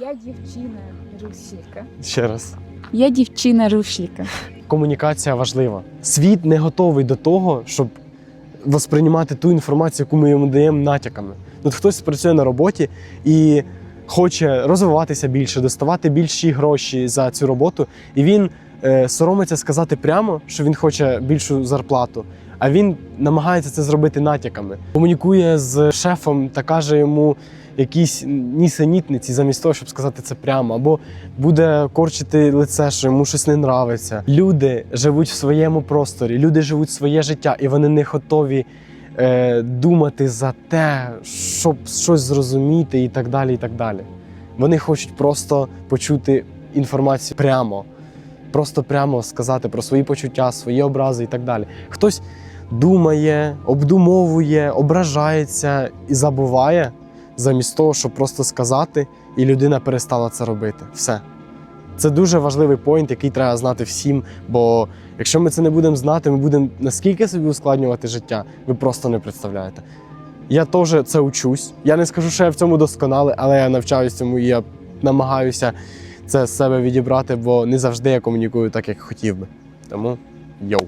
Я дівчина русілька. Ще раз. Я дівчина русілька. Комунікація важлива. Світ не готовий до того, щоб восприймати ту інформацію, яку ми йому даємо натяками. От хтось працює на роботі і хоче розвиватися більше, доставати більші гроші за цю роботу, і він е, соромиться сказати прямо, що він хоче більшу зарплату. А він намагається це зробити натяками. Комунікує з шефом та каже йому якісь нісенітниці, замість того, щоб сказати це прямо, або буде корчити лице, що йому щось не нравиться. Люди живуть в своєму просторі, люди живуть своє життя, і вони не готові е, думати за те, щоб щось зрозуміти, і так далі. і так далі. Вони хочуть просто почути інформацію прямо, просто прямо сказати про свої почуття, свої образи і так далі. Хтось думає, обдумовує, ображається і забуває, замість того, щоб просто сказати, і людина перестала це робити. Все. Це дуже важливий поінт, який треба знати всім. Бо якщо ми це не будемо знати, ми будемо наскільки собі ускладнювати життя, ви просто не представляєте. Я теж це учусь. Я не скажу, що я в цьому досконалий, але я навчаюся цьому і я намагаюся це з себе відібрати, бо не завжди я комунікую так, як хотів би. Тому йоу.